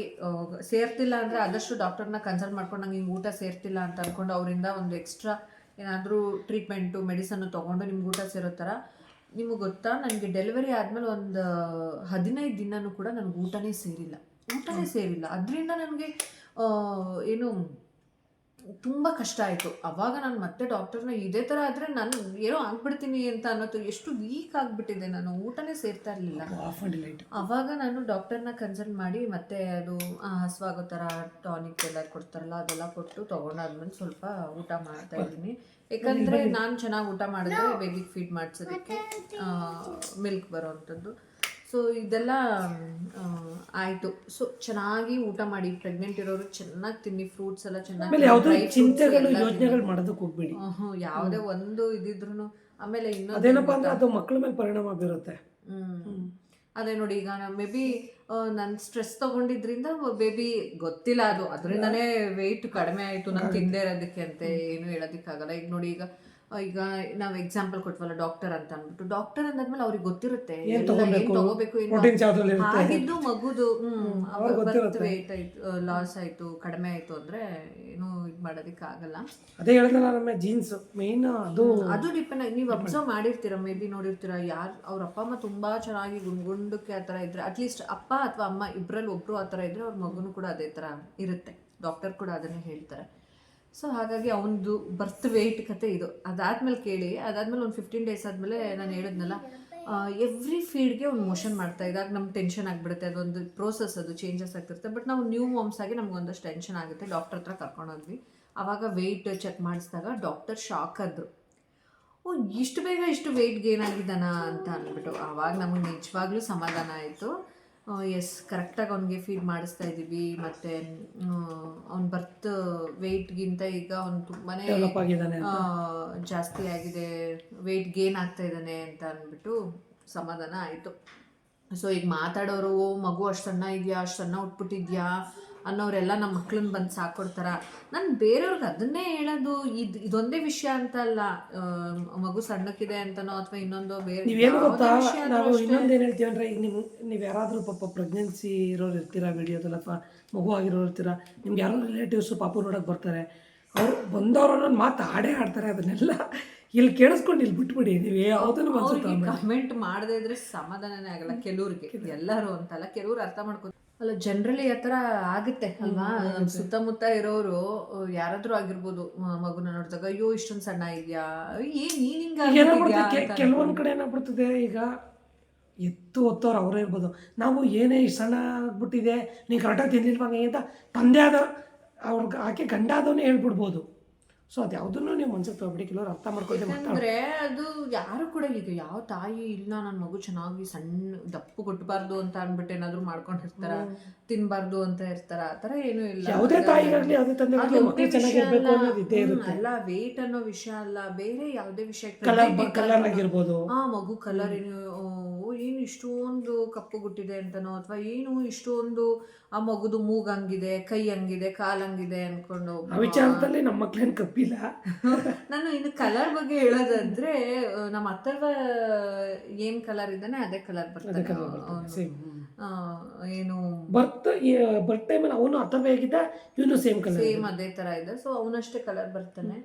ಸೇರ್ತಿಲ್ಲ ಅಂದರೆ ಆದಷ್ಟು ಡಾಕ್ಟರ್ನ ಕನ್ಸಲ್ಟ್ ಮಾಡ್ಕೊಂಡು ನಂಗೆ ಹಿಂಗೆ ಊಟ ಸೇರ್ತಿಲ್ಲ ಅಂತ ಅಂದ್ಕೊಂಡು ಅವರಿಂದ ಒಂದು ಎಕ್ಸ್ಟ್ರಾ ಏನಾದರೂ ಟ್ರೀಟ್ಮೆಂಟು ಮೆಡಿಸನ್ನು ತೊಗೊಂಡು ನಿಮ್ಗೆ ಊಟ ಸೇರೋ ಥರ ನಿಮಗೆ ಗೊತ್ತಾ ನನಗೆ ಡೆಲಿವರಿ ಆದಮೇಲೆ ಒಂದು ಹದಿನೈದು ದಿನನೂ ಕೂಡ ನನಗೆ ಊಟನೇ ಸೇರಿಲ್ಲ. ಊಟನೇ ಸೇರಿಲ್ಲ. ಅದರಿಂದ ನನಗೆ ಏನು ತುಂಬ ಕಷ್ಟ ಆಯಿತು. ಅವಾಗ ನಾನು ಮತ್ತೆ ಡಾಕ್ಟರ್ನ ಇದೇ ಥರ ಆದರೆ ನಾನು ಏನೋ ಆಗ್ಬಿಡ್ತೀನಿ ಅಂತ ಅನ್ನೋದು ಎಷ್ಟು ವೀಕ್ ಆಗಿಬಿಟ್ಟಿದೆ ನಾನು. ಊಟನೇ ಸೇರ್ತಾ ಇರಲಿಲ್ಲ. ಆಫ್ ಅವಾಗ ನಾನು ಡಾಕ್ಟರ್ನ ಕನ್ಸಲ್ಟ್ ಮಾಡಿ ಮತ್ತೆ ಅದು ಹಸುವಾಗೋ ಥರ ಟಾನಿಕ್ ಎಲ್ಲ ಕೊಡ್ತಾರಲ್ಲ ಅದೆಲ್ಲ ಕೊಟ್ಟು ತೊಗೊಂಡಾದ್ಮೇಲೆ ಸ್ವಲ್ಪ ಊಟ ಮಾಡ್ತಾ ಇದ್ದೀನಿ. ಯಾಕಂದರೆ ನಾನು ಚೆನ್ನಾಗಿ ಊಟ ಮಾಡಿದ್ರೆ ಬೇಬಿಗೆ ಫೀಡ್ ಮಾಡಿಸೋದಕ್ಕೆ ಮಿಲ್ಕ್ ಬರೋವಂಥದ್ದು ಸೊ ಇದೆಲ್ಲ ಆಯಿತು. ಸೊ ಚೆನ್ನಾಗಿ ಊಟ ಮಾಡಿ ಪ್ರೆಗ್ನೆಂಟ್ ಇರೋರು ಚೆನ್ನಾಗಿ ತಿನ್ನಿ ಫ್ರೂಟ್ಸ್ ಎಲ್ಲ ಚೆನ್ನಾಗಿ ಚಿಂತೆಗಳು ಎಲ್ಲ ಯೋಚನೆಗಳು ಮಾಡೋದಕ್ಕೆ ಹೋಗ್ಬೇಡಿ. ಯಾವುದೇ ಒಂದು ಇದಿದ್ರು ಆಮೇಲೆ ಇನ್ನೊಂದು ಅದೇನಪ್ಪ ಅಂದ್ರೆ ಅದು ಮಕ್ಕಳ ಮೇಲೆ ಪರಿಣಾಮ ಬೀರುತ್ತೆ. ಹ್ಮ್. ಅದೇ ನೋಡಿ ಈಗ ಮೇ ಬಿ ನಾನು ಸ್ಟ್ರೆಸ್ ತಗೊಂಡಿದ್ರಿಂದ ಬೇಬಿ ಗೊತ್ತಿಲ್ಲ ಅದು. ಅದರಿಂದನೇ ವೆಯ್ಟ್ ಕಡಿಮೆ ಆಯಿತು. ನಾನು ತಿಂದೇ ಇರೋದಕ್ಕೆ ಅಂತ ಏನು ಹೇಳೋದಕ್ಕಾಗಲ್ಲ. ಈಗ ನೋಡಿ ಈಗ ಈಗ ನಾವು ಎಕ್ಸಾಂಪಲ್ ಕೊಟ್ವಲ್ಲ ಡಾಕ್ಟರ್ ಅಂತ ಅಂದ್ಬಿಟ್ಟು. ಡಾಕ್ಟರ್ ಅಂದಾದ್ಮೇಲೆ ಅವ್ರಿಗೆ ಗೊತ್ತಿರುತ್ತೆ. ತಗೋಬೇಕು, ಆಗಿದ್ದು ಮಗುದು. ವೇಟ್ ಆಯ್ತು ಲಾಸ್ ಆಯ್ತು ಕಡಿಮೆ ಆಯ್ತು ಅಂದ್ರೆ ಏನು ಇದು ಮಾಡೋದಕ್ಕೆ ಆಗಲ್ಲ. ಅದೇ ಜೀನ್ಸ್ ಮೇನ್ ಅದು ಅದು ಡಿಪೆಂಡ್ ನೀವು ಅಬ್ಸರ್ವ್ ಮಾಡಿರ್ತೀರ ಮೇ ಬಿ ನೋಡಿರ್ತೀರ ಯಾರು ಅವ್ರ ಅಪ್ಪ ಅಮ್ಮ ತುಂಬಾ ಚೆನ್ನಾಗಿ ಗುಂಡ್ಗುಂಡಕ್ಕೆ ಆ ಥರ ಇದ್ರೆ ಅಟ್ಲೀಸ್ಟ್ ಅಪ್ಪ ಅಥವಾ ಅಮ್ಮ ಇಬ್ಬರಲ್ಲಿ ಒಬ್ರು ಆ ತರ ಇದ್ರೆ ಅವ್ರ ಮಗುನು ಕೂಡ ಅದೇ ತರ ಇರುತ್ತೆ. ಡಾಕ್ಟರ್ ಕೂಡ ಅದನ್ನೇ ಹೇಳ್ತಾರೆ. ಸೊ ಹಾಗಾಗಿ ಅವನದು ಬರ್ತ್ ವೆಯ್ಟ್ ಕತೆ ಇದು. ಅದಾದ್ಮೇಲೆ ಕೇಳಿ, ಅದಾದ್ಮೇಲೆ ಒಂದು ಫಿಫ್ಟೀನ್ ಡೇಸ್ ಆದಮೇಲೆ ನಾನು ಹೇಳಿದ್ನಲ್ಲ ಎವ್ರಿ ಫೀಡ್ಗೆ ಒಂದು ಮೋಷನ್ ಮಾಡ್ತಾ ಇದ್ದಾಗ ನಮ್ಗೆ ಟೆನ್ಷನ್ ಆಗಿಬಿಡುತ್ತೆ. ಅದೊಂದು ಪ್ರೋಸೆಸ್ ಅದು ಚೇಂಜಸ್ ಆಗ್ತಿರುತ್ತೆ. ಬಟ್ ನಾವು ನ್ಯೂ ಮಾಮ್ಸ್ ಆಗಿ ನಮ್ಗೆ ಒಂದಷ್ಟು ಟೆನ್ಷನ್ ಆಗುತ್ತೆ. ಡಾಕ್ಟರ್ ಹತ್ರ ಕರ್ಕೊಂಡೋದ್ವಿ ಆವಾಗ ವೆಯ್ಟ್ ಚೆಕ್ ಮಾಡಿಸಿದಾಗ ಡಾಕ್ಟರ್ ಶಾಕ್ ಆದ್ರು. ಓ, ಇಷ್ಟು ಬೇಗ ಇಷ್ಟು ವೆಯ್ಟ್ ಗೇನ್ ಆಗಿದ್ದಾನ ಅಂತ ಅಂದ್ಬಿಟ್ಟು ಆವಾಗ ನಮಗೆ ನಿಜವಾಗ್ಲೂ ಸಮಾಧಾನ ಆಯಿತು. ಎಸ್ ಕರೆಕ್ಟಾಗಿ ಅವನಿಗೆ ಫೀಡ್ ಮಾಡಿಸ್ತಾ ಇದ್ದೀವಿ. ಮತ್ತು ಅವ್ನ ಬರ್ತ್ ವೆಯ್ಟ್ಗಿಂತ ಈಗ ಅವ್ನು ತುಂಬಾ ಜಾಸ್ತಿ ಆಗಿದೆ. ವೆಯ್ಟ್ ಗೇನ್ ಆಗ್ತಾ ಇದ್ದಾನೆ ಅಂತ ಅಂದ್ಬಿಟ್ಟು ಸಮಾಧಾನ ಆಯಿತು. ಸೊ ಈಗ ಮಾತಾಡೋರು "ಓ, ಮಗು ಅಷ್ಟು ಸಣ್ಣ ಇದೆಯಾ? ಅಷ್ಟು ಸಣ್ಣ ಉಟ್ಬಿಟ್ಟಿದ್ಯಾ ಅನ್ನೋರೆಲ್ಲ ನಮ್ಮ ಮಕ್ಳನ್ನ ಬಂದು ಸಾಕೊಡ್ತಾರ. ನಾನು ಬೇರೆಯವ್ರಿಗೆ ಅದನ್ನೇ ಹೇಳೋದು ಇದು ಇದೊಂದೇ ವಿಷಯ ಅಂತ ಅಲ್ಲ ಮಗು ಸಣ್ಣಕ್ಕಿದೆ ಅಂತನೋ ಅಥವಾ ಇನ್ನೊಂದು ಬೇರೆ ನೀವೇನು ಗೊತ್ತಾ? ನಾವು ಇನ್ನೊಂದು ಏನು ಹೇಳ್ತೀವಿ ಅಂದರೆ ಈಗ ನೀವು ನೀವು ಯಾರಾದರೂ ಪಾಪ ಪ್ರೆಗ್ನೆನ್ಸಿ ಇರೋರು ಇರ್ತೀರಾ ವಿಡಿಯೋದಲ್ಲಿ ಅಥವಾ ಮಗು ಆಗಿರೋರು ಇರ್ತೀರಾ ನಿಮ್ಗೆ ಯಾರೋ ರಿಲೇಟಿವ್ಸು ಪಾಪು ನೋಡೋಕೆ ಬರ್ತಾರೆ. ಅವ್ರು ಬಂದವರು ಅನ್ನೋದು ಮಾತು ಆಡೇ ಆಡ್ತಾರೆ ಅದನ್ನೆಲ್ಲ. ಇಲ್ಲಿ ಕೇಳಿಸ್ಕೊಂಡು ಇಲ್ಲಿ ಬಿಟ್ಬಿಡಿ ನೀವು ಯಾವುದನ್ನು ಕಮೆಂಟ್ ಮಾಡದೇ ಇದ್ರೆ ಸಮಾಧಾನನೇ ಆಗಲ್ಲ ಕೆಲವ್ರಿಗೆ. ಎಲ್ಲರೂ ಅಂತಲ್ಲ ಕೆಲವ್ರು ಅರ್ಥ ಮಾಡ್ಕೊ ಅಲ್ಲ ಜನರಲಿ ಆ ಥರ ಆಗುತ್ತೆ ಅಲ್ವಾ? ಸುತ್ತಮುತ್ತ ಇರೋರು ಯಾರಾದ್ರೂ ಆಗಿರ್ಬೋದು ಮಗುನ ನೋಡಿದಾಗ ಅಯ್ಯೋ ಇಷ್ಟೊಂದು ಸಣ್ಣ ಇದೆಯಾ? ಏನ್ ನೀನ್ ಹಿಂಗ ಕೆಲವೊಂದು ಕಡೆ ಏನಾಗ್ಬಿಡ್ತದೆ ಈಗ ಎತ್ತು ಒತ್ತೋರು ಅವರೇ ಇರ್ಬೋದು. ನಾವು ಏನೇ ಇಷ್ಟು ಸಣ್ಣ ಆಗ್ಬಿಟ್ಟಿದೆ ನೀವು ಕರೆಕ್ಟಾಗಿ ತಿಂದಿಲ್ವಾಗ ಅಂತ ತಂದೆ ಆದ ಅವ್ರಿಗೆ ಆಕೆ ಗಂಡ ಆದವನೇ ಹೇಳ್ಬಿಡ್ಬೋದು. ಸೊ ಅದು ಯಾವುದನ್ನು ನೀವು ಮನ್ಸಿಗೆ ತಗೊಬಿಡಿ ಕೆಲವರು ಅರ್ಥ ಮಾಡ್ಕೊಳ್ತೀವಿ ಅಂದ್ರೆ ಅದು ಯಾರು ಕೂಡ ಈಗ ಯಾವ ತಾಯಿ ಇಲ್ಲ ನನ್ನ ಮಗು ಚೆನ್ನಾಗಿ ಸಣ್ಣ ದಪ್ಪು ಕೊಟ್ಟಬಾರ್ದು ಅಂತ ಅನ್ಬಿಟ್ಟು ಏನಾದ್ರು ಮಾಡ್ಕೊಂಡಿರ್ತಾರ ತಿನ್ಬಾರ್ದು ಅಂತ ಇರ್ತಾರ ಆ ಏನು ಏನೂ ಇಲ್ಲ. ಯಾವುದೇ ತಾಯಿಗಾಗಲಿ ಯಾವುದೇ ತಂದೆಗಾಗಲಿ ಅದು ಮಕ್ಕಳು ಒಂದೇ ವಿಷಯ ಚೆನ್ನಾಗಿರ್ಬೇಕು ಅಲ್ಲ. ಅನ್ನೋದು ಇದ್ದೇ ಇರುತ್ತೆ. ಅಲ್ಲ ವೇಟ್ ಅನ್ನೋ ವಿಷಯ ಅಲ್ಲ ಬೇರೆ ಯಾವುದೇ ವಿಷಯ ಕಲರ್ ಕಲರ್ ಆಗಿರ್ಬೋದು. ಆ ಮಗು ಕಲರ್ ಏನು ಇಷ್ಟೊಂದು ಕಪ್ಪು ಗುಟ್ಟಿದೆ ಅಂತನೋ ಅಥವಾ ಏನು ಇಷ್ಟೊಂದು ಆ ಮಗುದು ಮೂಗ್ ಹಂಗಿದೆ ಕೈ ಹಂಗಿದೆ ಕಾಲ್ ಹಂಗಿದೆ ಅನ್ಕೊಂಡು ವಿಚಾರದಲ್ಲಿ ನಮ್ಮ ಮಕ್ಳೇನು ಕಪ್ಪಿಲ್ಲ. ನಾನು ಇನ್ನು ಕಲರ್ ಬಗ್ಗೆ ಹೇಳೋದಂದ್ರೆ ನಮ್ಮ ಅಥರ್ವ ಏನ್ ಕಲರ್ ಇದ್ದಾನೆ ಅದೇ ಕಲರ್ ಬರ್ತಾನೆ ಆ, ಏನು? ಬರ್ತ್ ಬರ್ತ್ ಟೈಮಲ್ಲಿ ಅವನು ಅಥರ್ವ ಇವನು ಸೇಮ್ ಕಲರ್ ಸೇಮ್ ಅದೇ ತರ ಇದೆ. ಸೊ ಅವನಷ್ಟೇ ಕಲರ್ ಬರ್ತಾನೆ.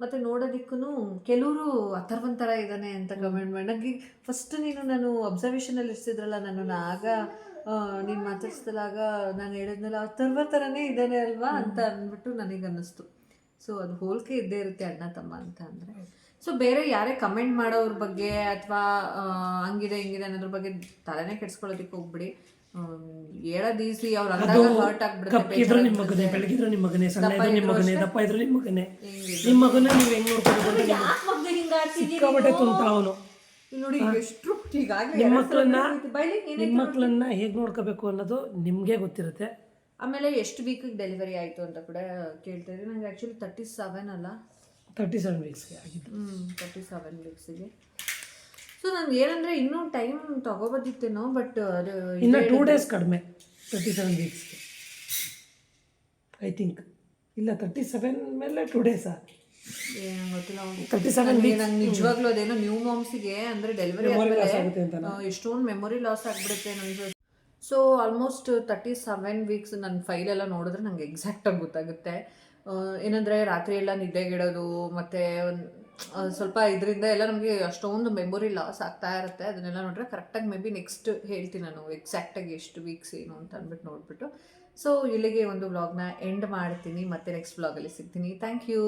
ಮತ್ತೆ ನೋಡೋದಿಕ್ಕೂ ಕೆಲವರು ಅಥರ್ವನ್ ಥರ ಇದ್ದಾನೆ ಅಂತ ಕಮೆಂಟ್ ಮಾಡಿ. ನನಗೆ ಫಸ್ಟ್ ನೀನು ನಾನು ಅಬ್ಸರ್ವೇಷನಲ್ಲಿ ಇರ್ಸಿದ್ರಲ್ಲ ನನ್ನನ್ನು ಆಗ ನೀನು ಮಾತಾಡ್ಸ್ದಲಾಗ ನಾನು ಹೇಳಿದ್ನಲ್ಲ ಅಥರ್ವ ಥರನೇ ಇದ್ದಾನೆ ಅಲ್ವಾ ಅಂತ ಅಂದ್ಬಿಟ್ಟು ನನಗೆ ಅನ್ನಿಸ್ತು ಸೊ ಅದು ಹೋಲಿಕೆ ಇದ್ದೇ ಇರುತ್ತೆ ಅಣ್ಣ ತಮ್ಮ ಅಂತ ಅಂದರೆ. ಸೊ ಬೇರೆ ಯಾರೇ ಕಮೆಂಟ್ ಮಾಡೋರ ಬಗ್ಗೆ ಅಥವಾ ಹಂಗಿದೆ ಹಿಂಗಿದೆ ಅನ್ನೋದ್ರ ಬಗ್ಗೆ ತಲೆನೇ ಕೆಡ್ಸ್ಕೊಳ್ಳೋದಕ್ಕೆ ಹೋಗ್ಬಿಡಿ. ಹೇಳೋದು ಈಸಿ ಅವ್ರು ಅಂದಾಗ ಹರ್ಟ್ ಕಪ್ಪಿದ್ರು ನಿಮ್ಮ ಮಗನೇ ಬೆಳಗಿದ್ರು ನಿಮ್ಮ ಮಗನೇ ಸಣ್ಣ ಇದ್ರು ನಿಮ್ಮ ಮಗನೇ ದಪ್ಪ ಇದ್ರು ನಿಮ್ಮ ಮಗನೇ. ನಿಮ್ಮ ಮಗನ ನೀವು ಹೆಂಗ್ ನೋಡ್ಕೊಂಡು ಸಿಕ್ಕಾಪಟ್ಟೆ ತುಂಟ ಅವನು. ನೋಡಿ ಎಷ್ಟು ಹೀಗಾಗಿ ನಿಮ್ಮ ಮಕ್ಕಳನ್ನ ನಿಮ್ಮ ಮಕ್ಕಳನ್ನ ಹೇಗೆ ನೋಡ್ಕೋಬೇಕು ಅನ್ನೋದು ನಿಮಗೆ ಗೊತ್ತಿರುತ್ತೆ. ಆಮೇಲೆ ಎಷ್ಟು ವೀಕಿಗೆ ಡೆಲಿವರಿ ಆಯಿತು ಅಂತ ಕೂಡ ಕೇಳ್ತಾ ಇದ್ದೀನಿ. ನಂಗೆ ಆ್ಯಕ್ಚುಲಿ ತರ್ಟಿ ಸೆವೆನ್ ಅಲ್ಲ. ತರ್ಟಿ ಸೆವೆನ್ ವೀಕ್ಸ್ಗೆ ಆಗಿತ್ತು ಹ್ಞೂ ತರ್ಟಿ ಸೆವೆನ್ ವೀಕ್ಸಿಗೆ ಸೊ ನಾನು ಏನಂದರೆ ಇನ್ನೂ ಟೈಮ್ ತಗೋಬೋದಿತ್ತೇನೋ ಬಟ್ ಅದು ಇನ್ನು ಟೂ ಡೇಸ್ ಕಡಿಮೆ thirty seven weeks I think ಇಲ್ಲ ತರ್ಟಿ ಸೆವೆನ್ ಮೇಲೆ ಟೂ ಡೇಸಾ ಏನು ಗೊತ್ತಿಲ್ಲ. ತರ್ಟಿ ಸೆವೆನ್ ನನಗೆ ನಂಗೆ ನಿಜವಾಗ್ಲೂ ಅದೇನೋ ನ್ಯೂ ಮಾಮ್ಸಿಗೆ ಅಂದರೆ ಡೆಲಿವರಿ ಲಾಸ್ ಆಗುತ್ತೆ ಅಂತ ಆದಮೇಲೆ ಎಷ್ಟೊಂದು ಮೆಮೊರಿ ಲಾಸ್ ಆಗಿಬಿಡುತ್ತೆ ನನಗೆ so almost thirty seven weeks ನನ್ನ ಫೈಲೆಲ್ಲ ನೋಡಿದ್ರೆ ನಂಗೆ ಎಕ್ಸಾಕ್ಟಾಗಿ ಗೊತ್ತಾಗುತ್ತೆ. ಏನಂದರೆ ರಾತ್ರಿ ಎಲ್ಲ ನಿದ್ದೆಗಿಡೋದು ಮತ್ತು ಒಂದು ಸ್ವಲ್ಪ ಇದರಿಂದ ಎಲ್ಲ ನಮಗೆ ಅಷ್ಟೊಂದು ಮೆಮೊರಿ ಲಾಸ್ ಆಗ್ತಾ ಇರುತ್ತೆ. ಅದನ್ನೆಲ್ಲ ನೋಡಿದ್ರೆ ಕರೆಕ್ಟಾಗಿ ಮೇ ಬಿ ನೆಕ್ಸ್ಟ್ ಹೇಳ್ತೀನಿ ನಾನು ಎಕ್ಸಾಕ್ಟಾಗಿ ಎಷ್ಟು ವೀಕ್ಸ್ ಏನು ಅಂತ ಅಂದ್ಬಿಟ್ಟು ನೋಡಿಬಿಟ್ಟು. ಸೊ ಇಲ್ಲಿಗೆ ಒಂದು ವ್ಲಾಗ್ನ ಎಂಡ್ ಮಾಡ್ತೀನಿ. ಮತ್ತೆ ನೆಕ್ಸ್ಟ್ ವ್ಲಾಗಲ್ಲಿ ಸಿಗ್ತೀನಿ. Thank you